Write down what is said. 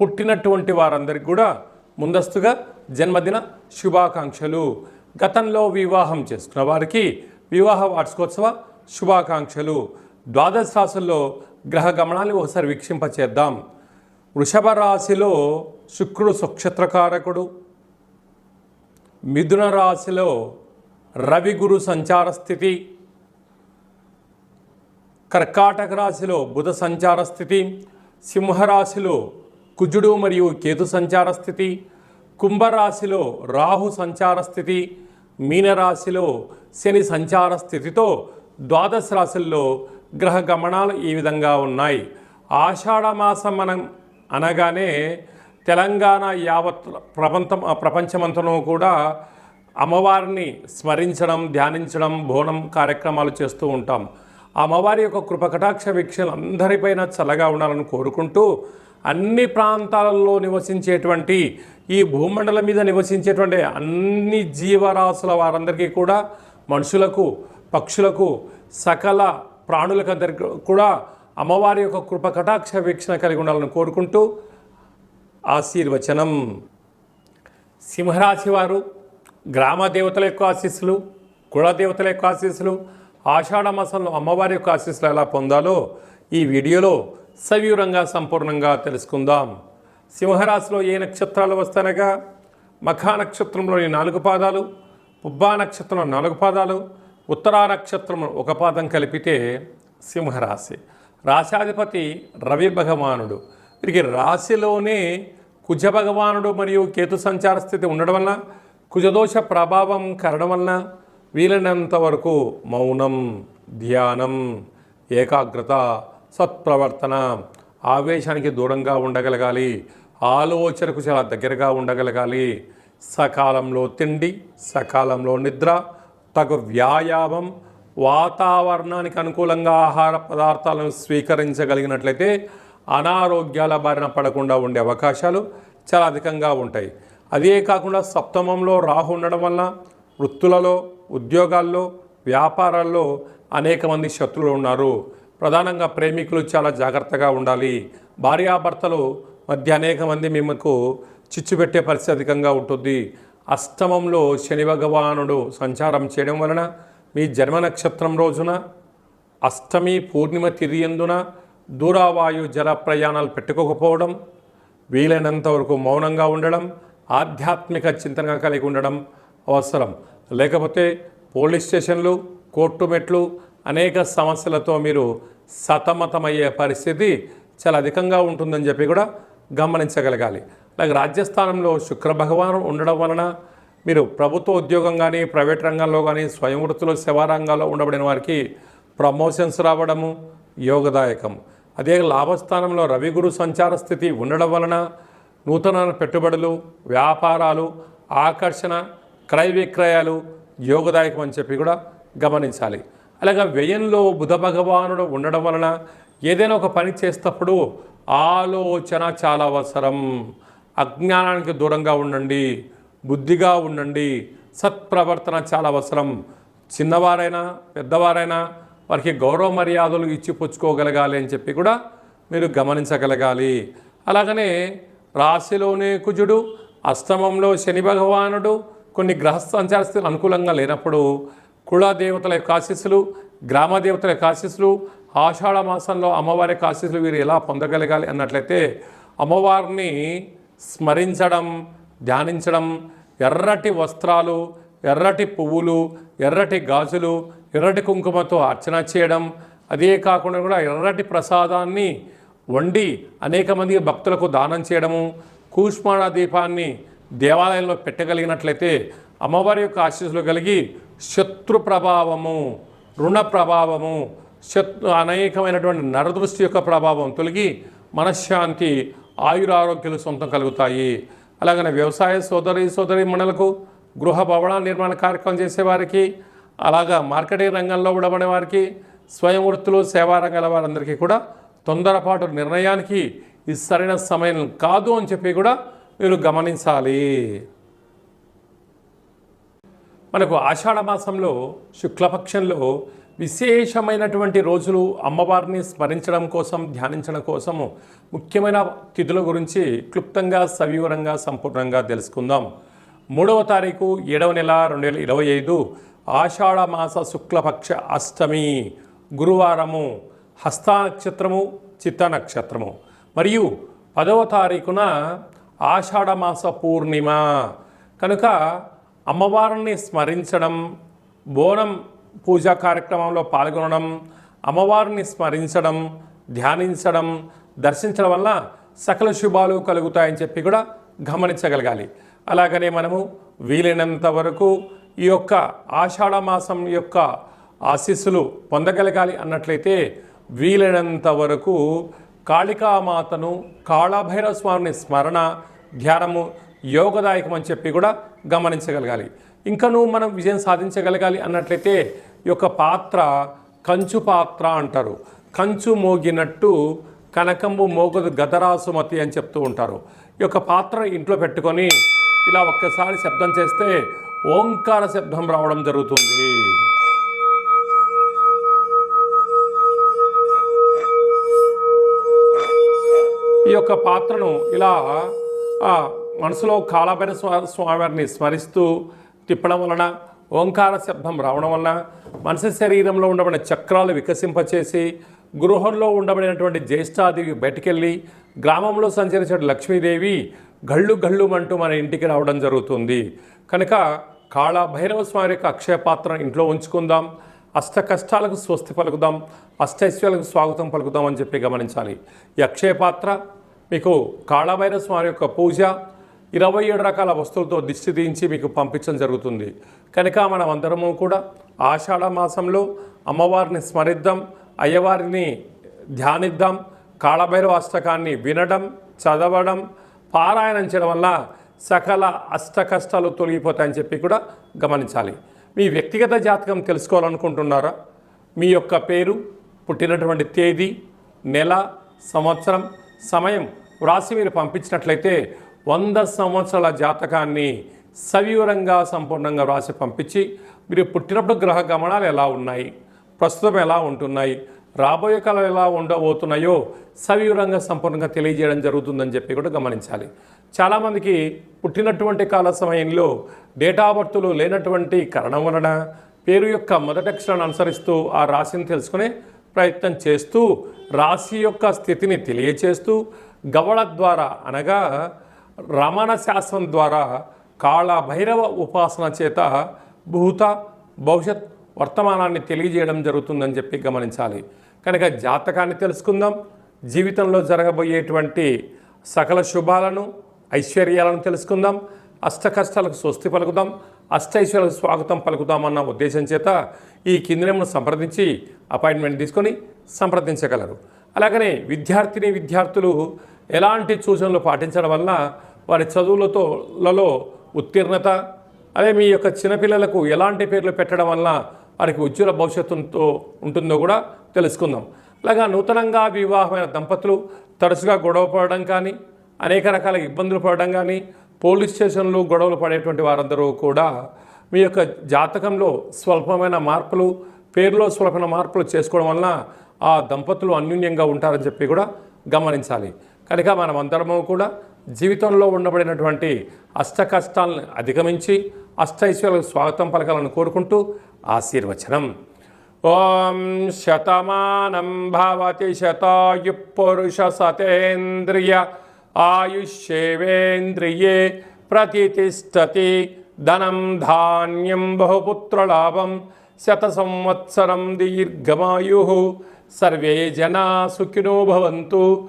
పుట్టినటువంటి వారందరికీ కూడా ముందస్తుగా జన్మదిన శుభాకాంక్షలు. గతంలో వివాహం చేసుకున్న వారికి వివాహ వార్షికోత్సవ శుభాకాంక్షలు. ద్వాదశ రాశుల్లో గ్రహ గమనాన్ని ఒకసారి వీక్షింపచేద్దాం. వృషభ రాశిలో శుక్రుడు సుక్షత్రకారకుడు మిథున రాశిలో రవి గురు సంచార స్థితి. కర్కాటక రాశిలో బుధ సంచార స్థితి. సింహరాశిలో కుజుడు మరియు కేతు సంచార స్థితి కుంభరాశిలో రాహు సంచార స్థితి మీనరాశిలో శని సంచార స్థితితో ద్వాదశ రాశుల్లో గ్రహ గమనాలు ఈ విధంగా ఉన్నాయి. ఆషాఢమాసం మనం అనగానే తెలంగాణ యావత్ ప్రపంచం ప్రపంచమంతను కూడా అమ్మవారిని స్మరించడం ధ్యానించడం బోనం కార్యక్రమాలు చేస్తూ ఉంటాం. ఆ అమ్మవారి యొక్క కృపకటాక్ష వీక్షలు అందరిపైన చల్లగా ఉండాలని కోరుకుంటూ అన్ని ప్రాంతాలలో నివసించేటువంటి ఈ భూమండలం మీద నివసించేటువంటి అన్ని జీవరాశుల వారందరికీ కూడా మనుషులకు పక్షులకు సకల ప్రాణులకందరికీ కూడా అమ్మవారి యొక్క కృప కటాక్ష వీక్షణ కలిగి ఉండాలని కోరుకుంటూ ఆశీర్వచనం. సింహరాశి వారు గ్రామ దేవతల యొక్క ఆశీస్సులు కులదేవతల యొక్క ఆశీస్సులు ఆషాఢ మాసంలో అమ్మవారి యొక్క ఆశీస్సులు ఎలా పొందాలో ఈ వీడియోలో సవివరంగా సంపూర్ణంగా తెలుసుకుందాం. సింహరాశిలో ఏ నక్షత్రాలు వస్తానగా? మఖా నక్షత్రంలోని నాలుగు పాదాలు పుబ్బా నక్షత్రంలో నాలుగు పాదాలు ఉత్తరా నక్షత్రం ఒక పాదం కలిపితే సింహరాశి. రాశాధిపతి రవి భగవానుడు. వీరికి రాశిలోనే కుజ భగవానుడు మరియు కేతు సంచార స్థితి ఉండడం వలన కుజదోష ప్రభావం కరడం వలన వీలైనంత వరకు మౌనం ధ్యానం ఏకాగ్రత సత్ప్రవర్తన. ఆవేశానికి దూరంగా ఉండగలగాలి. ఆలోచనకు చాలా దగ్గరగా ఉండగలగాలి. సకాలంలో తిండి సకాలంలో నిద్ర తగు వ్యాయామం వాతావరణానికి అనుకూలంగా ఆహార పదార్థాలను స్వీకరించగలిగినట్లయితే అనారోగ్యాల బారిన పడకుండా ఉండే అవకాశాలు చాలా అధికంగా ఉంటాయి. అదే కాకుండా సప్తమంలో రాహు ఉండడం వల్ల వృత్తులలో ఉద్యోగాల్లో వ్యాపారాల్లో అనేక మంది శత్రువులు ఉన్నారు. ప్రధానంగా ప్రేమికులు చాలా జాగ్రత్తగా ఉండాలి. భార్యాభర్తలు మధ్య అనేక మంది మీకు చిచ్చు పెట్టే పరిస్థితి అధికంగా ఉంటుంది. అష్టమంలో శని భగవానుడు సంచారం చేయడం వలన మీ జన్మ నక్షత్రం రోజున అష్టమి పూర్ణిమ తిరియందున దూరావాయు జల ప్రయాణాలు పెట్టుకోకపోవడం వీలైనంత వరకు మౌనంగా ఉండడం ఆధ్యాత్మిక చింతనగా కలిగి ఉండడం అవసరం. లేకపోతే పోలీస్ స్టేషన్లు కోర్టు మెట్లు అనేక సమస్యలతో మీరు సతమతమయ్యే పరిస్థితి చాలా అధికంగా ఉంటుందని చెప్పి కూడా గమనించగలగాలి. అలాగే రాజ్యస్థానంలో శుక్ర భగవాన్ ఉండడం వలన మీరు ప్రభుత్వ ఉద్యోగం కానీ ప్రైవేట్ రంగంలో కానీ స్వయం వృత్తులు సేవా రంగాల్లో ఉండబడిన వారికి ప్రమోషన్స్ రావడము యోగదాయకం. అదే లాభస్థానంలో రవిగురు సంచార స్థితి ఉండడం వలన నూతన పెట్టుబడులు వ్యాపారాలు ఆకర్షణ క్రయ విక్రయాలు యోగదాయకం అని చెప్పి కూడా గమనించాలి. అలాగే వ్యయంలో బుధ భగవానుడు ఉండడం వలన ఏదైనా ఒక పని చేసేటప్పుడు ఆలోచన చాలా అవసరం. అజ్ఞానానికి దూరంగా ఉండండి బుద్ధిగా ఉండండి సత్ప్రవర్తన చాలా అవసరం. చిన్నవారైనా పెద్దవారైనా వారికి గౌరవ మర్యాదలు ఇచ్చి పుచ్చుకోగలగాలి అని చెప్పి కూడా మీరు గమనించగలగాలి. అలాగనే రాశిలోనే కుజుడు అష్టమంలో శని భగవానుడు కొన్ని గ్రహ సంచార స్థితులు అనుకూలంగా లేనప్పుడు కుళదేవతల యొక్క ఆశీస్సులు గ్రామ దేవతల యొక్క ఆశీస్సులు ఆషాఢ మాసంలో అమ్మవారి యొక్క ఆశీస్సులు వీరు ఎలా పొందగలగాలి అన్నట్లయితే అమ్మవారిని స్మరించడం ధ్యానించడం ఎర్రటి వస్త్రాలు ఎర్రటి పువ్వులు ఎర్రటి గాజులు ఎర్రటి కుంకుమతో అర్చన చేయడం అదే కాకుండా కూడా ఎర్రటి ప్రసాదాన్ని వండి అనేక మంది భక్తులకు దానం చేయడము కూష్మాణ దీపాన్ని దేవాలయంలో పెట్టగలిగినట్లయితే అమ్మవారి యొక్క ఆశీస్సులు కలిగి శత్రు ప్రభావము రుణ ప్రభావము శత్రు అనేకమైనటువంటి నరదృష్టి యొక్క ప్రభావం తొలగి మనశ్శాంతి ఆయురారోగ్యాలు సొంతం కలుగుతాయి. అలాగనే వ్యవసాయ సోదరి సోదరి మండలకు గృహ భవన నిర్మాణ కార్యక్రమం చేసేవారికి అలాగా మార్కెటింగ్ రంగంలో ఉండబడే వారికి స్వయం వృత్తులు సేవా రంగాల వారందరికీ కూడా తొందరపాటు నిర్ణయానికి ఇది సరైన సమయం కాదు అని చెప్పి కూడా మీరు గమనించాలి. మనకు ఆషాఢ మాసంలో శుక్లపక్షంలో విశేషమైనటువంటి రోజులు అమ్మవారిని స్మరించడం కోసం ధ్యానించడం కోసము ముఖ్యమైన తిథుల గురించి క్లుప్తంగా సవివరంగా సంపూర్ణంగా తెలుసుకుందాం. మూడవ తారీఖు ఏడవ నెల రెండు వేల ఇరవై ఐదు ఆషాఢ మాస శుక్లపక్ష అష్టమి గురువారము హస్త నక్షత్రము చిత్త నక్షత్రము. మరియు పదవ తారీఖున ఆషాఢ మాస పూర్ణిమ. కనుక అమ్మవారిని స్మరించడం బోనం పూజా కార్యక్రమంలో పాల్గొనడం అమ్మవారిని స్మరించడం ధ్యానించడం దర్శించడం వల్ల సకల శుభాలు కలుగుతాయని చెప్పి కూడా గమనించగలగాలి. అలాగనే మనము వీలైనంత వరకు ఈ యొక్క ఆషాఢ మాసం యొక్క ఆశీస్సులు పొందగలగాలి అన్నట్లయితే వీలైనంత వరకు కాళికామాతను కాళభైరవ స్వామిని స్మరణ ధ్యానము యోగదాయకం అని చెప్పి కూడా గమనించగలగాలి. ఇంకనూ మనం విజయం సాధించగలగాలి అన్నట్లయితే ఈ యొక్క పాత్ర కంచు పాత్ర అంటారు. కంచు మోగినట్టు కనకంబు మోగదు గదరాసుమతి అని చెప్తూ ఉంటారు. ఈ యొక్క పాత్ర ఇంట్లో పెట్టుకొని ఇలా ఒక్కసారి శబ్దం చేస్తే ఓంకార శబ్దం రావడం జరుగుతుంది. ఈ యొక్క పాత్రను ఇలా మనసులో కాళభైర స్వామివారిని స్మరిస్తూ తిప్పడం వలన ఓంకార శబ్దం రావడం వలన మనిషి శరీరంలో ఉండబడిన చక్రాలు వికసింపచేసి గృహంలో ఉండబడినటువంటి జ్యేష్ఠాదేవి బయటికెళ్ళి గ్రామంలో సంచరించే లక్ష్మీదేవి గళ్ళు గళ్ళు అంటూ మన ఇంటికి రావడం జరుగుతుంది. కనుక కాళభైరవ స్వామి యొక్క అక్షయ పాత్రను ఇంట్లో ఉంచుకుందాం అష్ట కష్టాలకు స్వస్తి పలుకుదాం అష్టైశ్వర్యాలకు స్వాగతం పలుకుదాం అని చెప్పి గమనించాలి. ఈ అక్షయ పాత్ర మీకు కాళభైరవ స్వామి యొక్క పూజ ఇరవై ఏడు రకాల వస్తువులతో దిష్టి తీయించి మీకు పంపించడం జరుగుతుంది. కనుక మనం అందరము కూడా ఆషాఢ మాసంలో అమ్మవారిని స్మరిద్దాం అయ్యవారిని ధ్యానిద్దాం కాళభైరవ అష్టకాన్ని వినడం చదవడం పారాయణం చేయడం వల్ల సకల అష్ట కష్టాలు తొలగిపోతాయని చెప్పి కూడా గమనించాలి. మీ వ్యక్తిగత జాతకం తెలుసుకోవాలనుకుంటున్నారా? మీ యొక్క పేరు పుట్టినటువంటి తేదీ నెల సంవత్సరం సమయం వ్రాసి మీరు పంపించినట్లయితే వంద సంవత్సరాల జాతకాన్ని సవివరంగా సంపూర్ణంగా వ్రాసి పంపించి మీరు పుట్టినప్పుడు గ్రహ గమనాలు ఎలా ఉన్నాయి? ప్రస్తుతం ఎలా ఉంటున్నాయి? రాబోయే కాలం ఎలా ఉండబోతున్నాయో సవివరంగా సంపూర్ణంగా తెలియజేయడం జరుగుతుందని చెప్పి కూడా గమనించాలి. చాలామందికి పుట్టినటువంటి కాల సమయంలో డేటా బర్త్లు లేనటువంటి కారణం వలన పేరు యొక్క మొదటి అక్షరాన్ని అనుసరిస్తూ ఆ రాశిని తెలుసుకునే ప్రయత్నం చేస్తూ రాశి యొక్క స్థితిని తెలియచేస్తూ గవళ ద్వారా అనగా రమణ శాస్త్రం ద్వారా కాళ భైరవ ఉపాసన చేత భూత భవిష్యత్ వర్తమానాన్ని తెలియజేయడం జరుగుతుందని చెప్పి గమనించాలి. కనుక జాతకాన్ని తెలుసుకుందాం. జీవితంలో జరగబోయేటువంటి సకల శుభాలను ఐశ్వర్యాలను తెలుసుకుందాం. అష్ట కష్టాలకు స్వస్తి పలుకుదాం. అష్టైశ్వర్యాలకు స్వాగతం పలుకుదామన్న ఉద్దేశం చేత ఈ కిందినమును సంప్రదించి అపాయింట్మెంట్ తీసుకొని సంప్రదించగలరు. అలాగనే విద్యార్థిని విద్యార్థులు ఎలాంటి సూచనలు పాటించడం వల్ల వారి చదువులతో లలో ఉత్తీర్ణత అదే మీ యొక్క చిన్నపిల్లలకు ఎలాంటి పేర్లు పెట్టడం వల్ల వారికి ఉజ్వల భవిష్యత్తుతో ఉంటుందో కూడా తెలుసుకుందాం. అలాగా నూతనంగా వివాహమైన దంపతులు తరచుగా గొడవ పడడం కానీ అనేక రకాల ఇబ్బందులు పడడం కానీ పోలీస్ స్టేషన్లు గొడవలు పడేటువంటి వారందరూ కూడా మీ యొక్క జాతకంలో స్వల్పమైన మార్పులు పేరులో స్వల్పమైన మార్పులు చేసుకోవడం వలన ఆ దంపతులు అన్యూన్యంగా ఉంటారని చెప్పి కూడా గమనించాలి. కనుక మనం అందరము కూడా జీవితంలో ఉండబడినటువంటి అష్ట కష్టాలను అధిగమించి అష్టైశ్వర్యాలకు స్వాగతం పలకాలని కోరుకుంటూ ఆశీర్వచనం. ఓం శతమానం భవతి శతాయు పురుష సతేంద్రియ ఆయుష్యేవేంద్రియే ప్రతిష్టతి ధనం ధాన్యం బహుపుత్రలాభం శత సంవత్సరం దీర్ఘమాయు. సర్వే జనా సుఖినో భవంతు.